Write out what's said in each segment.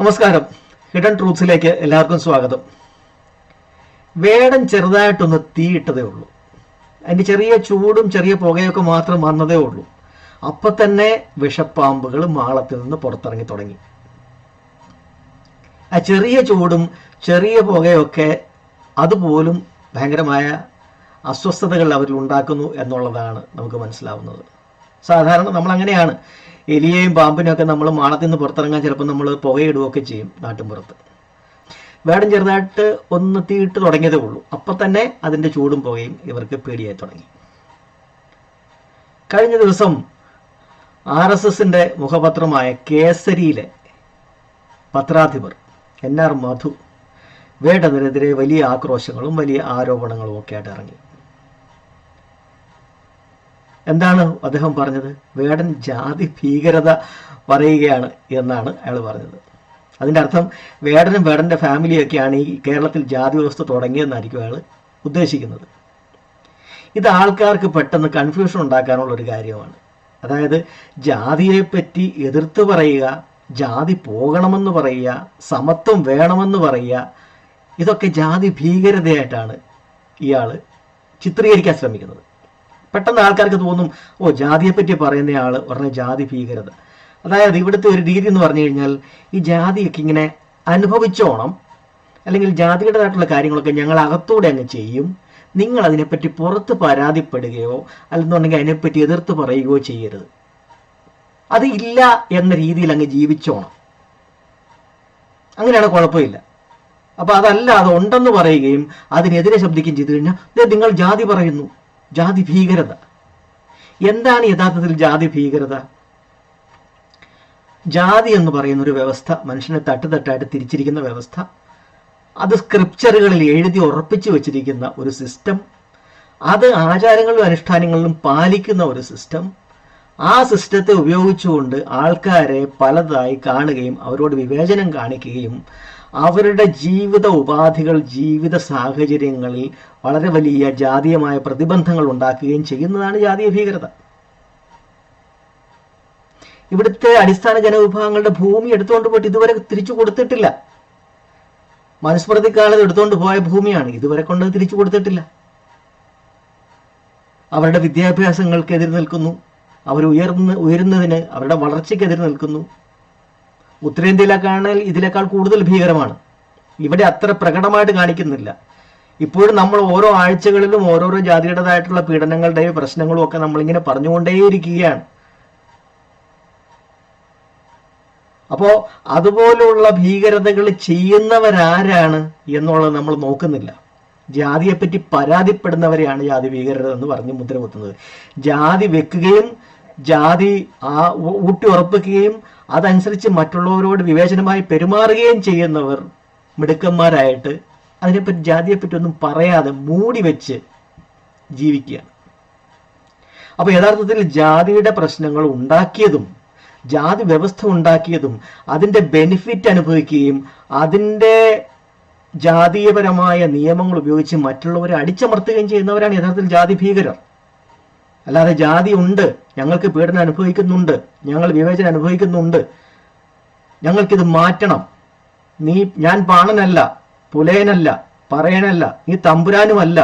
നമസ്കാരം. ഹിഡൻ ട്രൂത്ത്സിലേക്ക് എല്ലാവർക്കും സ്വാഗതം. വേടൻ ചെറുതായിട്ടൊന്ന് തീയിട്ടതേ ഉള്ളൂ. അതിന്റെ ചെറിയ ചൂടും ചെറിയ പുകയൊക്കെ മാത്രം വന്നതേ ഉള്ളൂ. അപ്പം തന്നെ വിഷപ്പാമ്പുകൾ മാളത്തിൽ നിന്ന് പുറത്തിറങ്ങി തുടങ്ങി. ആ ചെറിയ ചൂടും ചെറിയ പുകയൊക്കെ അതുപോലും ഭയങ്കരമായ അസ്വസ്ഥതകൾ അവരിൽ ഉണ്ടാക്കുന്നു എന്നുള്ളതാണ് നമുക്ക് മനസ്സിലാവുന്നത്. സാധാരണ നമ്മൾ അങ്ങനെയാണ് എലിയെയും പാമ്പിനെയും ഒക്കെ നമ്മൾ മാളത്തിൽ നിന്ന് പുറത്തിറങ്ങാൻ ചിലപ്പോൾ നമ്മൾ പുകയിടുകയൊക്കെ ചെയ്യും നാട്ടിൻപുറത്ത്. വേടം ചെറുതായിട്ട് ഒന്ന് തീയിട്ട് തുടങ്ങിയതേ ഉള്ളൂ. അപ്പം തന്നെ അതിന്റെ ചൂടും പുകയും ഇവർക്ക് പേടിയായി തുടങ്ങി. കഴിഞ്ഞ ദിവസം ആർ എസ് എസിന്റെ മുഖപത്രമായ കേസരിയിലെ പത്രാധിപർ എൻ ആർ മധു. വേടനെതിരെ വലിയ ആക്രോശങ്ങളും വലിയ ആരോപണങ്ങളും ഒക്കെ ആയിട്ട് ഇറങ്ങി. എന്താണ് അദ്ദേഹം പറഞ്ഞത്? വേടൻ ജാതി ഭീകരത പറയുകയാണ് എന്നാണ് അയാൾ പറഞ്ഞത്. അതിന്റെ അർത്ഥം വേടനും വേടന്റെ ഫാമിലിയൊക്കെയാണ് ഈ കേരളത്തിൽ ജാതി വ്യവസ്ഥ തുടങ്ങിയെന്നായിരിക്കും അയാൾ ഉദ്ദേശിക്കുന്നത്. ഇത് ആൾക്കാർക്ക് പെട്ടെന്ന് കൺഫ്യൂഷൻ ഉണ്ടാക്കാനുള്ള ഒരു കാര്യമാണ്. അതായത് ജാതിയെപ്പറ്റി എതിർത്ത് പറയുക ജാതി പോകണമെന്ന് പറയുക സമത്വം വേണമെന്ന് പറയുക ഇതൊക്കെ ജാതി ഭീകരതയായിട്ടാണ് ഇയാൾ ചിത്രീകരിക്കാൻ ശ്രമിക്കുന്നത്. പെട്ടെന്ന് ആൾക്കാർക്ക് തോന്നും ഓ ജാതിയെപ്പറ്റി പറയുന്ന ആൾ ഉടനെ ജാതി ഭീകരത. അതായത് ഇവിടുത്തെ ഒരു രീതി എന്ന് പറഞ്ഞു കഴിഞ്ഞാൽ ഈ ജാതിയൊക്കെ ഇങ്ങനെ അനുഭവിച്ചോണം അല്ലെങ്കിൽ ജാതിയുടേതായിട്ടുള്ള കാര്യങ്ങളൊക്കെ ഞങ്ങൾ അകത്തൂടെ അങ്ങ് ചെയ്യും നിങ്ങൾ അതിനെപ്പറ്റി പുറത്ത് പരാതിപ്പെടുകയോ അല്ലെന്നുണ്ടെങ്കിൽ അതിനെപ്പറ്റി എതിർത്ത് പറയുകയോ ചെയ്യരുത്. അത് ഇല്ല എന്ന രീതിയിൽ അങ്ങ് ജീവിച്ചോണം. അങ്ങനെയാണ് കുഴപ്പമില്ല. അപ്പൊ അതല്ല അത് ഉണ്ടെന്ന് പറയുകയും അതിനെതിരെ ശബ്ദിക്കുകയും ചെയ്തു കഴിഞ്ഞാൽ നിങ്ങൾ ജാതി പറയുന്നു. ജാതി ഭീകരത. എന്താണ് യഥാർത്ഥത്തിൽ ജാതി ഭീകരത? ജാതി എന്ന് പറയുന്ന ഒരു വ്യവസ്ഥ മനുഷ്യനെ തട്ടുതട്ടായിട്ട് തിരിച്ചിരിക്കുന്ന വ്യവസ്ഥ അത് സ്ക്രിപ്ചറുകളിൽ എഴുതി ഉറപ്പിച്ചു വെച്ചിരിക്കുന്ന ഒരു സിസ്റ്റം അത് ആചാരങ്ങളിലും അനുഷ്ഠാനങ്ങളിലും പാലിക്കുന്ന ഒരു സിസ്റ്റം ആ സിസ്റ്റത്തെ ഉപയോഗിച്ചുകൊണ്ട് ആൾക്കാരെ പലതായി കാണുകയും അവരോട് വിവേചനം കാണിക്കുകയും അവരുടെ ജീവിത ഉപാധികൾ ജീവിത സാഹചര്യങ്ങളിൽ വളരെ വലിയ ജാതീയമായ പ്രതിബന്ധങ്ങൾ ഉണ്ടാക്കുകയും ചെയ്യുന്നതാണ് ജാതീയ ഭീകരത. ഇവിടുത്തെ അടിസ്ഥാന ജനവിഭാഗങ്ങളുടെ ഭൂമി എടുത്തുകൊണ്ട് പോയിട്ട് ഇതുവരെ തിരിച്ചു കൊടുത്തിട്ടില്ല. മനുസ്മൃതിക്കാലത്ത് എടുത്തുകൊണ്ട് പോയ ഭൂമിയാണ് ഇതുവരെ കൊണ്ട് തിരിച്ചു കൊടുത്തിട്ടില്ല. അവരുടെ വിദ്യാഭ്യാസങ്ങൾക്ക് എതിർ നിൽക്കുന്നു. അവർ ഉയർന്ന് ഉയരുന്നതിന് അവരുടെ വളർച്ചയ്ക്ക് എതിർ നിൽക്കുന്നു. ഉത്തരേന്ത്യയിലേക്കാണെങ്കിൽ ഇതിനേക്കാൾ കൂടുതൽ ഭീകരമാണ്. ഇവിടെ അത്ര പ്രകടമായിട്ട് കാണിക്കുന്നില്ല. ഇപ്പോഴും നമ്മൾ ഓരോ ആഴ്ചകളിലും ഓരോരോ ജാതിയുടേതായിട്ടുള്ള പീഡനങ്ങളുടെയും പ്രശ്നങ്ങളും ഒക്കെ നമ്മളിങ്ങനെ പറഞ്ഞുകൊണ്ടേയിരിക്കുകയാണ്. അപ്പോൾ അതുപോലുള്ള ഭീകരതകൾ ചെയ്യുന്നവരാരാണ് എന്നുള്ളത് നമ്മൾ നോക്കുന്നില്ല. ജാതിയെപ്പറ്റി പരാതിപ്പെടുന്നവരെയാണ് ജാതി ഭീകരത എന്ന് പറഞ്ഞ് മുദ്രകുത്തുന്നത്. ജാതി വെക്കുകയും ജാതി ആ ഊട്ടി ഉറപ്പിക്കുകയും അതനുസരിച്ച് മറ്റുള്ളവരോട് വിവേചനമായി പെരുമാറുകയും ചെയ്യുന്നവർ മിടുക്കന്മാരായിട്ട് അതിനെപ്പറ്റി ജാതിയെപ്പറ്റി ഒന്നും പറയാതെ മൂടി വെച്ച് ജീവിക്കുക. അപ്പോൾ യഥാർത്ഥത്തിൽ ജാതിയുടെ പ്രശ്നങ്ങൾ ഉണ്ടാക്കിയതും ജാതി വ്യവസ്ഥ ഉണ്ടാക്കിയതും അതിന്റെ ബെനിഫിറ്റ് അനുഭവിക്കുകയും അതിന്റെ ജാതീയപരമായ നിയമങ്ങൾ ഉപയോഗിച്ച് മറ്റുള്ളവരെ അടിച്ചമർത്തുകയും ചെയ്യുന്നവരാണ് യഥാർത്ഥത്തിൽ ജാതി ഭീകരർ. അല്ലാതെ ജാതി ഉണ്ട്. ഞങ്ങൾക്ക് പീഡനം അനുഭവിക്കുന്നുണ്ട്. ഞങ്ങൾ വിവേചനം അനുഭവിക്കുന്നുണ്ട്. ഞങ്ങൾക്കിത് മാറ്റണം. നീ ഞാൻ പാണനല്ല പുലയനല്ല പറയനല്ല നീ തമ്പുരാനുമല്ല.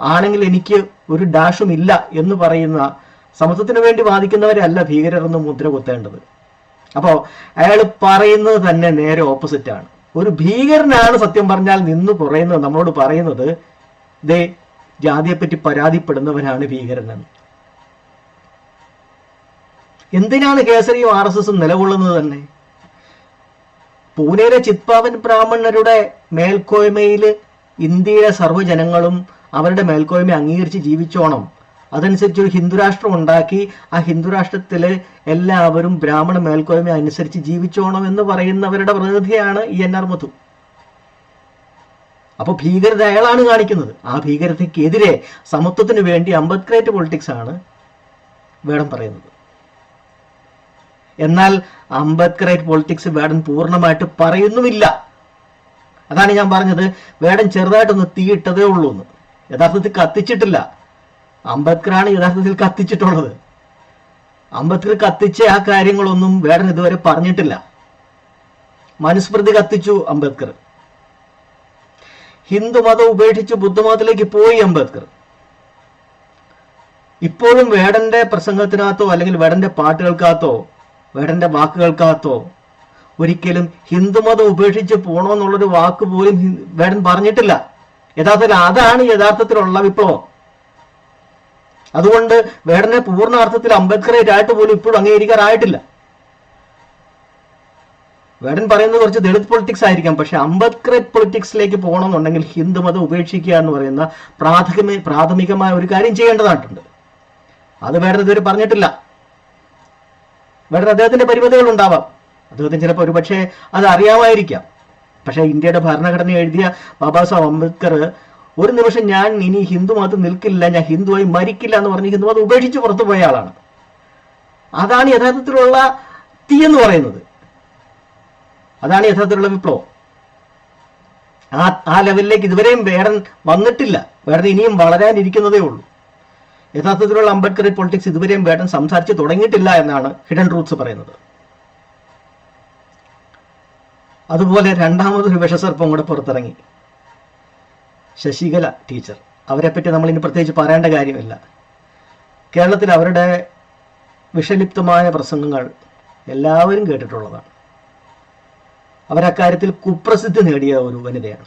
ആണെങ്കിൽ എനിക്ക് ഒരു ഡാഷും ഇല്ല എന്ന് പറയുന്ന സമത്വത്തിന് വേണ്ടി വാദിക്കുന്നവരല്ല ഭീകരർന്ന് മുദ്ര കുത്തേണ്ടത്. അപ്പോൾ അയാൾ പറയുന്നത് തന്നെ നേരെ ഓപ്പോസിറ്റ് ആണ്. ഒരു ഭീകരനാണ് സത്യം പറഞ്ഞാൽ നിന്ന് പറയുന്നത് നമ്മളോട് പറയുന്നത് ദേ ജാതിയെപ്പറ്റി പരാതിപ്പെടുന്നവരാണ് ഭീകരനെന്ന് എന്തിനാണ് കേസരിയും ആർ എസ് എസും നിലകൊള്ളുന്നത് തന്നെ? പൂനെയിലെ ചിത്പാവൻ ബ്രാഹ്മണരുടെ മേൽക്കോയ്മയിൽ ഇന്ത്യയിലെ സർവജനങ്ങളും അവരുടെ മേൽക്കോയ്മ അംഗീകരിച്ച് ജീവിച്ചോണം. അതനുസരിച്ച് ഒരു ഹിന്ദുരാഷ്ട്രം ഉണ്ടാക്കി ആ ഹിന്ദുരാഷ്ട്രത്തിൽ എല്ലാവരും ബ്രാഹ്മണ മേൽക്കോയ്മ അനുസരിച്ച് ജീവിച്ചോണം എന്ന് പറയുന്നവരുടെ പ്രതിനിധിയാണ് ഇ എൻ ആർ മധു. അപ്പൊ ഭീകരത അയാളാണ് കാണിക്കുന്നത്. ആ ഭീകരതയ്ക്കെതിരെ സമത്വത്തിന് വേണ്ടി അംബേദ്കറേറ്റ് പൊളിറ്റിക്സ് ആണ് വേടം പറയുന്നത്. എന്നാൽ അംബേദ്കറേറ്റ് പൊളിറ്റിക്സ് വേടൻ പൂർണമായിട്ട് പറയുന്നുമില്ല. അതാണ് ഞാൻ പറഞ്ഞത്. വേടൻ ചെറുതായിട്ടൊന്ന് തീയിട്ടതേ ഉള്ളൂ എന്ന് യഥാർത്ഥത്തിൽ കത്തിച്ചിട്ടില്ല. അംബേദ്കറാണ് യഥാർത്ഥത്തിൽ കത്തിച്ചിട്ടുള്ളത്. അംബേദ്കർ കത്തിച്ച ആ കാര്യങ്ങളൊന്നും വേടൻ ഇതുവരെ പറഞ്ഞിട്ടില്ല. മനുസ്മൃതി കത്തിച്ചു അംബേദ്കർ. ഹിന്ദുമതം ഉപേക്ഷിച്ച് ബുദ്ധമതത്തിലേക്ക് പോയി അംബേദ്കർ. ഇപ്പോഴും വേടന്റെ പ്രസംഗത്തിനകത്തോ അല്ലെങ്കിൽ വേടന്റെ പാട്ടുകൾക്കകത്തോ വേടന്റെ വാക്കുകൾക്കകത്തോ ഒരിക്കലും ഹിന്ദുമതം ഉപേക്ഷിച്ച് പോകണമെന്നുള്ളൊരു വാക്ക് പോലും വേടൻ പറഞ്ഞിട്ടില്ല. യഥാർത്ഥത്തിൽ അതാണ് യഥാർത്ഥത്തിലുള്ള വിപ്ലവം. അതുകൊണ്ട് വേടനെ പൂർണ അർത്ഥത്തിൽ അംബേദ്കറേറ്റായിട്ട് പോലും ഇപ്പോഴും അംഗീകരിക്കാറായിട്ടില്ല. വേടൻ പറയുന്നത് കുറച്ച് ദളിത് പൊളിറ്റിക്സ് ആയിരിക്കാം പക്ഷെ അംബേദ്കറേറ്റ് പൊളിറ്റിക്സിലേക്ക് പോകണമെന്നുണ്ടെങ്കിൽ ഹിന്ദുമതം ഉപേക്ഷിക്കുക എന്ന് പറയുന്ന പ്രാഥമിക പ്രാഥമികമായ ഒരു കാര്യം ചെയ്യേണ്ടതായിട്ടുണ്ട്. അത് വേടൻ ഇതുവരെ പറഞ്ഞിട്ടില്ല. വേടൻ അദ്ദേഹത്തിന്റെ പരിമിതികൾ ഉണ്ടാവാം. അദ്ദേഹത്തിന് ചിലപ്പോൾ ഒരു പക്ഷേ അത് അറിയാമായിരിക്കാം. പക്ഷെ ഇന്ത്യയുടെ ഭരണഘടന എഴുതിയ ബാബാ സാഹബ് അംബേദ്കർ ഒരു നിമിഷം ഞാൻ ഇനി ഹിന്ദു മതത്തിൽ നിൽക്കില്ല ഞാൻ ഹിന്ദുവായി മരിക്കില്ല എന്ന് പറഞ്ഞ് ഹിന്ദു മതം ഉപേക്ഷിച്ച് പുറത്തു പോയ ആളാണ്. അതാണ് യഥാർത്ഥത്തിലുള്ള തീ എന്ന് പറയുന്നത്. അതാണ് യഥാർത്ഥത്തിലുള്ള വിപ്ലവം. ആ ആ ലെവലിലേക്ക് ഇതുവരെയും വേടൻ വന്നിട്ടില്ല. വേടൻ ഇനിയും വളരാനിരിക്കുന്നതേ ഉള്ളൂ. യഥാർത്ഥത്തിലുള്ള അംബേദ്കർ പൊളിറ്റിക്സ് ഇതുവരെയും വേടൻ സംസാരിച്ച് തുടങ്ങിയിട്ടില്ല എന്നാണ് ഹിഡൻ റൂട്ട്സ് പറയുന്നത്. അതുപോലെ രണ്ടാമതൊരു വിഷസർപ്പം കൂടെ പുറത്തിറങ്ങി. ശശികല ടീച്ചർ. അവരെ പറ്റി നമ്മൾ ഇനി പ്രത്യേകിച്ച് പറയേണ്ട കാര്യമില്ല. കേരളത്തിൽ അവരുടെ വിഷലിപ്തമായ പ്രസംഗങ്ങൾ എല്ലാവരും കേട്ടിട്ടുള്ളതാണ്. അവരക്കാര്യത്തിൽ കുപ്രസിദ്ധി നേടിയ ഒരു വനിതയാണ്.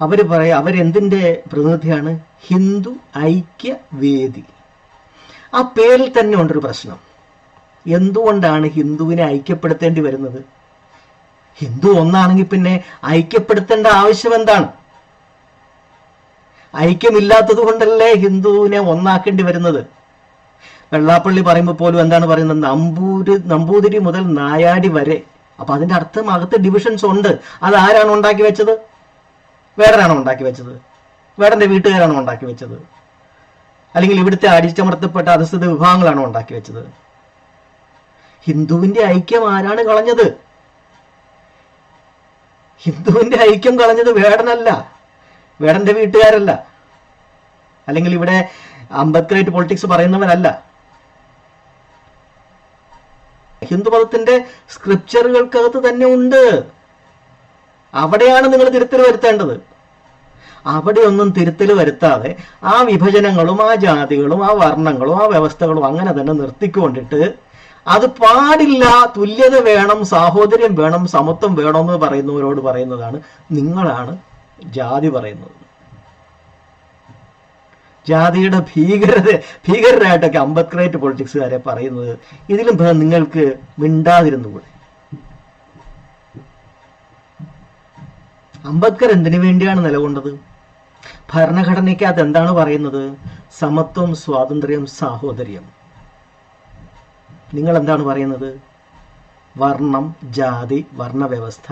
അവർ പറയാം അവരെന്തിന്റെ പ്രതിനിധിയാണ്? ഹിന്ദു ഐക്യവേദി. ആ പേരിൽ തന്നെ ഉണ്ടൊരു പ്രശ്നം. എന്തുകൊണ്ടാണ് ഹിന്ദുവിനെ ഐക്യപ്പെടുത്തേണ്ടി വരുന്നത്? ഹിന്ദു ഒന്നാണെങ്കിൽ പിന്നെ ഐക്യപ്പെടുത്തേണ്ട ആവശ്യം എന്താണ്? ഐക്യമില്ലാത്തത് കൊണ്ടല്ലേ ഹിന്ദുവിനെ ഒന്നാക്കേണ്ടി വരുന്നത്? വെള്ളാപ്പള്ളി പറയുമ്പോൾ പോലും എന്താണ് പറയുന്നത്? നമ്പൂര് നമ്പൂതിരി മുതൽ നായാടി വരെ അപ്പൊ അതിന്റെ അർത്ഥം അകത്ത് ഡിവിഷൻസ് ഉണ്ട്. അത് ആരാണ് ഉണ്ടാക്കി വെച്ചത്? വേടനാണോ ഉണ്ടാക്കി വെച്ചത്? വേടന്റെ വീട്ടുകാരാണോ ഉണ്ടാക്കി വെച്ചത്? അല്ലെങ്കിൽ ഇവിടുത്തെ അടിച്ചമർത്തപ്പെട്ട അധസ്ഥിത വിഭാഗങ്ങളാണോ ഉണ്ടാക്കി വെച്ചത്? ഹിന്ദുവിന്റെ ഐക്യം ആരാണ് കളഞ്ഞത്? ഹിന്ദുവിന്റെ ഐക്യം കളഞ്ഞത് വേടനല്ല. വേടന്റെ വീട്ടുകാരല്ല. അല്ലെങ്കിൽ ഇവിടെ അംബേദ്കറേറ്റ് പൊളിറ്റിക്സ് പറയുന്നവരല്ല ഹിന്ദുമതത്തിന്റെ സ്ക്രിപ്ചറുകൾക്കകത്ത് തന്നെ ഉണ്ട്. അവിടെയാണ് നിങ്ങൾ തിരുത്തൽ വരുത്തേണ്ടത്. അവിടെയൊന്നും തിരുത്തൽ വരുത്താതെ ആ വിഭജനങ്ങളും ആ ജാതികളും ആ വർണങ്ങളും ആ വ്യവസ്ഥകളും അങ്ങനെ തന്നെ നിർത്തിക്കൊണ്ടിട്ട് അത് പാടില്ല തുല്യത വേണം സാഹോദര്യം വേണം സമത്വം വേണമെന്ന് പറയുന്നവരോട് പറയുന്നതാണ് നിങ്ങളാണ് ജാതി പറയുന്നത്. ജാതിയുടെ ഭീകരത ഭീകരരായിട്ടൊക്കെ അംബേദ്കറേറ്റ് പൊളിറ്റിക്സുകാരെ പറയുന്നത് ഇതിലും ഭേദം നിങ്ങൾക്ക് മിണ്ടാതിരുന്നുകൂടെ? അംബേദ്കർ എന്തിനു വേണ്ടിയാണ് നിലകൊണ്ടത്? ഭരണഘടനയ്ക്കകത്ത് എന്താണ് പറയുന്നത്? സമത്വം സ്വാതന്ത്ര്യം സാഹോദര്യം. നിങ്ങൾ എന്താണ് പറയുന്നത്? വർണം ജാതി വർണവ്യവസ്ഥ.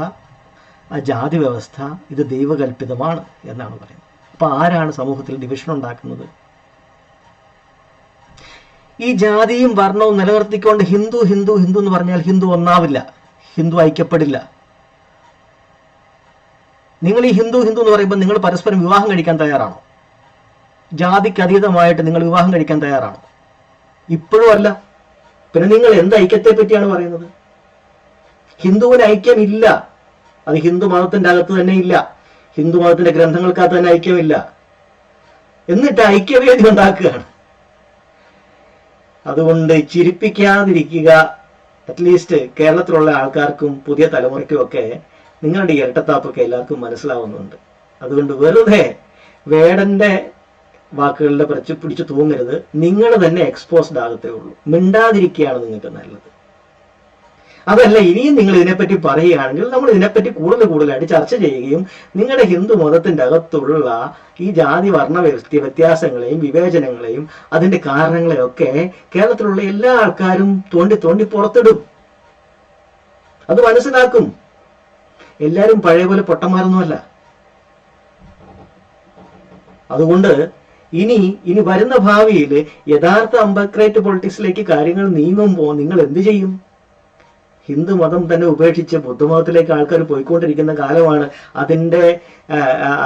ആ ജാതി വ്യവസ്ഥ ഇത് ദൈവകൽപിതമാണ് എന്നാണ് പറയുന്നത്. അപ്പൊ ആരാണ് സമൂഹത്തിൽ ഡിവിഷൻ ഉണ്ടാക്കുന്നത്? ഈ ജാതിയും വർണവും നിലനിർത്തിക്കൊണ്ട് ഹിന്ദു ഹിന്ദു ഹിന്ദു എന്ന് പറഞ്ഞാൽ ഹിന്ദു ഒന്നാവില്ല. ഹിന്ദു ഐക്യപ്പെടില്ല. നിങ്ങൾ ഈ ഹിന്ദു ഹിന്ദു എന്ന് പറയുമ്പോൾ നിങ്ങൾ പരസ്പരം വിവാഹം കഴിക്കാൻ തയ്യാറാണോ? ജാതിക്ക് അതീതമായിട്ട് നിങ്ങൾ വിവാഹം കഴിക്കാൻ തയ്യാറാണോ? ഇപ്പോഴും അല്ല. പിന്നെ നിങ്ങൾ എന്ത് ഐക്യത്തെ പറ്റിയാണ് പറയുന്നത്? ഹിന്ദുവിന് ഐക്യമില്ല. അത് ഹിന്ദു മതത്തിന്റെ അകത്ത് തന്നെ ഇല്ല. ഹിന്ദു മതത്തിന്റെ ഗ്രന്ഥങ്ങൾക്കകത്ത് തന്നെ ഐക്യമില്ല. എന്നിട്ട് ഐക്യവേദി ഉണ്ടാക്കുകയാണ്. അതുകൊണ്ട് ചിരിപ്പിക്കാതിരിക്കുക അറ്റ്ലീസ്റ്റ് കേരളത്തിലുള്ള ആൾക്കാർക്കും പുതിയ തലമുറയ്ക്കും ഒക്കെ നിങ്ങളുടെ ഇരട്ടത്താപ്പൊക്കെ എല്ലാവർക്കും മനസ്സിലാവുന്നുണ്ട്. അതുകൊണ്ട് വെറുതെ വേടന്റെ വാക്കുകളുടെ പിടിച്ച് പിടിച്ച് തൂങ്ങരുത്. നിങ്ങൾ തന്നെ എക്സ്പോസ്ഡ് ആകത്തേ ഉള്ളൂ. മിണ്ടാതിരിക്കുകയാണ് നിങ്ങൾക്ക് നല്ലത്. അതല്ല ഇനിയും നിങ്ങൾ ഇതിനെപ്പറ്റി പറയുകയാണെങ്കിൽ നമ്മൾ ഇതിനെപ്പറ്റി കൂടുതൽ കൂടുതലായിട്ട് ചർച്ച ചെയ്യുകയും നിങ്ങളുടെ ഹിന്ദു മതത്തിന്റെ അകത്തുള്ള ഈ ജാതി വർണ വ്യത്യാസങ്ങളെയും വിവേചനങ്ങളെയും അതിന്റെ കാരണങ്ങളെയും ഒക്കെ കേരളത്തിലുള്ള എല്ലാ ആൾക്കാരും തോണ്ടി തോണ്ടി പുറത്തിടും. അത് മനസ്സിലാക്കും. എല്ലാവരും പഴയ പോലെ പൊട്ടന്മാരൊന്നുമല്ല. അതുകൊണ്ട് ഇനി ഇനി വരുന്ന ഭാവിയിൽ യഥാർത്ഥ അംബക്രേറ്റ് പൊളിറ്റിക്സിലേക്ക് കാര്യങ്ങൾ നീങ്ങുമ്പോൾ നിങ്ങൾ എന്ത് ചെയ്യും? ഹിന്ദു മതം തന്നെ ഉപേക്ഷിച്ച് ബുദ്ധമതത്തിലേക്ക് ആൾക്കാർ പോയിക്കൊണ്ടിരിക്കുന്ന കാലമാണ് അതിന്റെ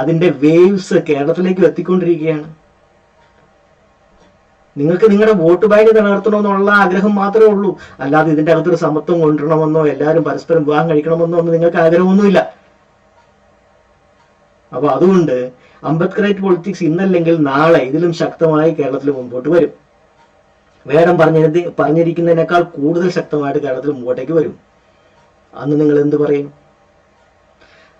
അതിന്റെ വേവ്സ് കേരളത്തിലേക്ക് എത്തിക്കൊണ്ടിരിക്കുകയാണ്. നിങ്ങൾക്ക് നിങ്ങളുടെ വോട്ട് ബാങ്ക് നിലനിർത്തണമെന്നുള്ള ആഗ്രഹം മാത്രമേ ഉള്ളൂ. അല്ലാതെ ഇതിന്റെ അകത്തൊരു സമത്വം കൊണ്ടുവരണമെന്നോ എല്ലാവരും പരസ്പരം വിവാഹം കഴിക്കണമെന്നോ ഒന്നും നിങ്ങൾക്ക് ആഗ്രഹമൊന്നുമില്ല. അപ്പോൾ അതുകൊണ്ട് അംബേദ്കറേറ്റ് പൊളിറ്റിക്സ് ഇന്നല്ലെങ്കിൽ നാളെ ഇതിലും ശക്തമായി കേരളത്തിൽ മുമ്പോട്ട് വരും. വേടം പറഞ്ഞത് പറഞ്ഞിരിക്കുന്നതിനേക്കാൾ കൂടുതൽ ശക്തമായിട്ട് കേരളത്തിൽ മുമ്പോട്ടേക്ക് വരും. അന്ന് നിങ്ങൾ എന്ത് പറയും?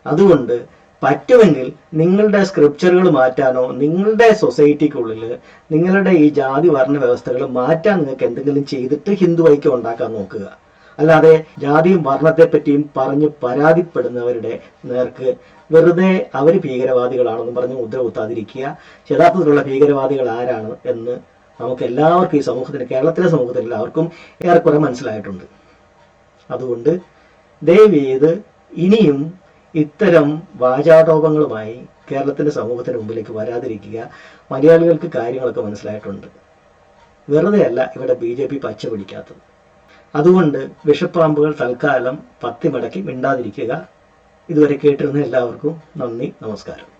അതുകൊണ്ട് പറ്റുമെങ്കിൽ നിങ്ങളുടെ സ്ക്രിപ്ചറുകൾ മാറ്റാനോ നിങ്ങളുടെ സൊസൈറ്റിക്കുള്ളിൽ നിങ്ങളുടെ ഈ ജാതി വർണ വ്യവസ്ഥകൾ മാറ്റാൻ നിങ്ങൾക്ക് എന്തെങ്കിലും ചെയ്തിട്ട് ഹിന്ദു ഐക്യം ഉണ്ടാക്കാൻ നോക്കുക. അല്ലാതെ ജാതിയും വർണത്തെ പറ്റിയും പറഞ്ഞ് പരാതിപ്പെടുന്നവരുടെ നേർക്ക് വെറുതെ അവർ ഭീകരവാദികളാണെന്ന് പറഞ്ഞ് മുദ്ര കുത്താതിരിക്കുക. യഥാർത്ഥത്തിലുള്ള ഭീകരവാദികൾ ആരാണ് എന്ന് നമുക്ക് എല്ലാവർക്കും ഈ സമൂഹത്തിന് കേരളത്തിലെ സമൂഹത്തിൽ എല്ലാവർക്കും ഏറെക്കുറെ മനസ്സിലായിട്ടുണ്ട്. അതുകൊണ്ട് ദയവ് ചെയ്ത് ഇനിയും ഇത്തരം വാചാടോപങ്ങളുമായി കേരളത്തിന്റെ സമൂഹത്തിന് മുമ്പിലേക്ക് വരാതിരിക്കുക. മലയാളികൾക്ക് കാര്യങ്ങളൊക്കെ മനസ്സിലായിട്ടുണ്ട്. വെറുതെ അല്ല ഇവിടെ ബി ജെ പി പച്ച പിടിക്കാത്തത്. അതുകൊണ്ട് വിഷപ്പാമ്പുകൾ തൽക്കാലം പത്തി മടക്കി മിണ്ടാതിരിക്കുക. ഇതുവരെ കേട്ടിരുന്ന എല്ലാവർക്കും നന്ദി നമസ്കാരം.